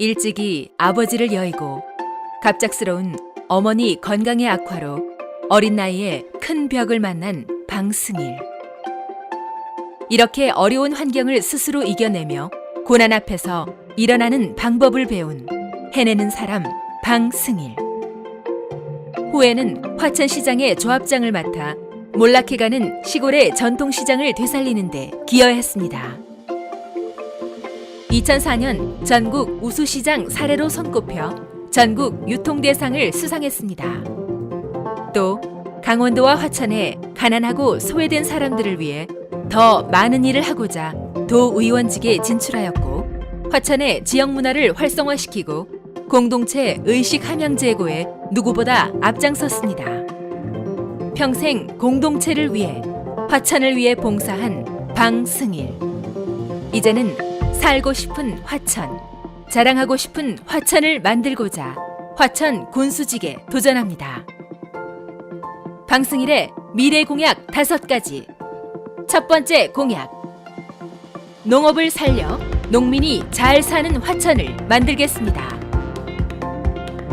일찍이 아버지를 여의고 갑작스러운 어머니 건강의 악화로 어린 나이에 큰 벽을 만난 방승일. 이렇게 어려운 환경을 스스로 이겨내며 고난 앞에서 일어나는 방법을 배운 해내는 사람 방승일. 후에는 화천시장의 조합장을 맡아 몰락해가는 시골의 전통시장을 되살리는데 기여했습니다. 2004년 전국 우수시장 사례로 손꼽혀 전국 유통대상을 수상했습니다. 또 강원도와 화천에 가난하고 소외된 사람들을 위해 더 많은 일을 하고자 도의원직에 진출하였고 화천의 지역 문화를 활성화시키고 공동체 의식 함양 제고에 누구보다 앞장섰습니다. 평생 공동체를 위해 화천을 위해 봉사한 방승일. 이제는 살고 싶은 화천, 자랑하고 싶은 화천을 만들고자 화천 군수직에 도전합니다. 방승일의 미래 공약 다섯 가지. 첫 번째 공약. 농업을 살려 농민이 잘 사는 화천을 만들겠습니다.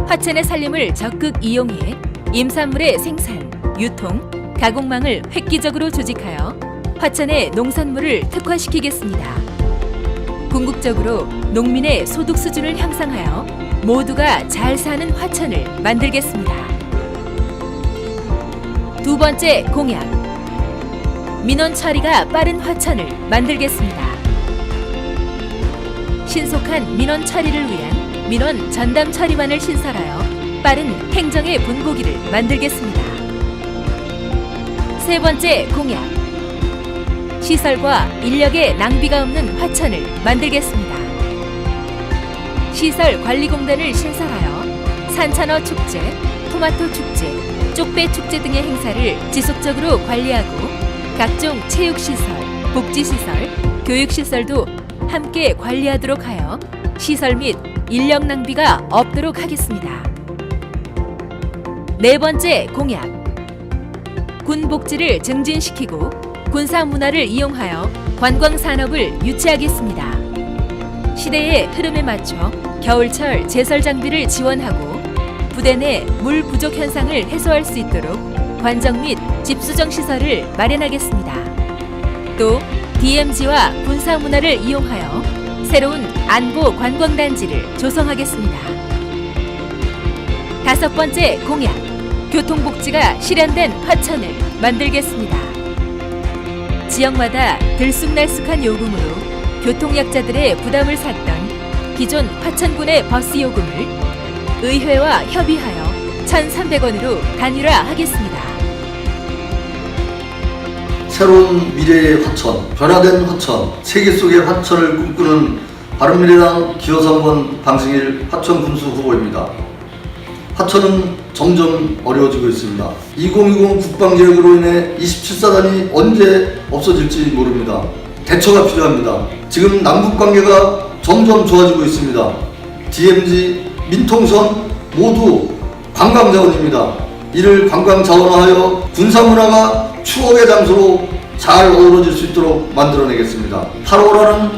화천의 산림을 적극 이용해 임산물의 생산, 유통, 가공망을 획기적으로 조직하여 화천의 농산물을 특화시키겠습니다. 궁극적으로 농민의 소득 수준을 향상하여 모두가 잘 사는 화천을 만들겠습니다. 두 번째 공약. 민원 처리가 빠른 화천을 만들겠습니다. 신속한 민원 처리를 위한 민원 전담 처리반을 신설하여 빠른 행정의 분고기를 만들겠습니다. 세 번째 공약. 시설과 인력의 낭비가 없는 화천을 만들겠습니다. 시설 관리공단을 신설하여 산찬어 축제, 토마토 축제, 쪽배 축제 등의 행사를 지속적으로 관리하고 각종 체육시설, 복지시설, 교육시설도 함께 관리하도록 하여 시설 및 인력 낭비가 없도록 하겠습니다. 네 번째 공약. 군 복지를 증진시키고 군사 문화를 이용하여 관광 산업을 유치하겠습니다. 시대의 흐름에 맞춰 겨울철 제설 장비를 지원하고 부대 내 물 부족 현상을 해소할 수 있도록 관정 및 집수정 시설을 마련하겠습니다. 또 DMZ와 군사 문화를 이용하여 새로운 안보 관광 단지를 조성하겠습니다. 다섯 번째 공약. 교통복지가 실현된 화천을 만들겠습니다. 지역마다 들쑥날쑥한 요금으로 교통약자들의 부담을 샀던 기존 화천군의 버스 요금을 의회와 협의하여 1,300원으로 단일화하겠습니다. 새로운 미래의 화천, 변화된 화천, 세계 속의 화천을 꿈꾸는 바른미래당 기호선건 방승일 화천 군수 후보입니다. 화천은 점점 어려워지고 있습니다. 2020 국방계획으로 인해 27사단이 언제 없어질지 모릅니다. 대처가 필요합니다. 지금 남북 관계가 점점 좋아지고 있습니다. DMZ, 민통선 모두 관광 자원입니다. 이를 관광 자원화하여 군사 문화가 추억의 장소로 잘 어우러질 수 있도록 만들어내겠습니다. 8호라는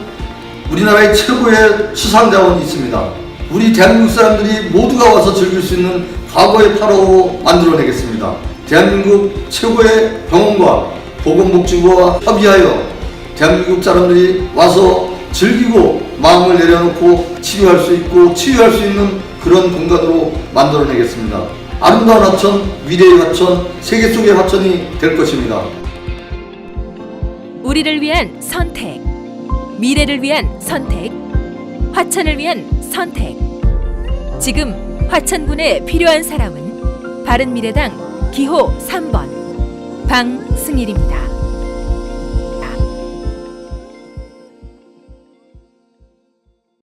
우리나라의 최고의 수상 자원이 있습니다. 우리 대한민국 사람들이 모두가 와서 즐길 수 있는 과거의 8호로 만들어내겠습니다. 대한민국 최고의 병원과 보건복지부와 협의하여 대한민국 사람들이 와서 즐기고 마음을 내려놓고 치료할 수 있고 치유할 수 있는 그런 공간으로 만들어내겠습니다. 아름다운 화천, 미래의 화천, 세계 속의 화천이 될 것입니다. 우리를 위한 선택, 미래를 위한 선택, 화천을 위한 선택. 지금 화천군에 필요한 사람은 바른미래당 기호 3번 방승일입니다.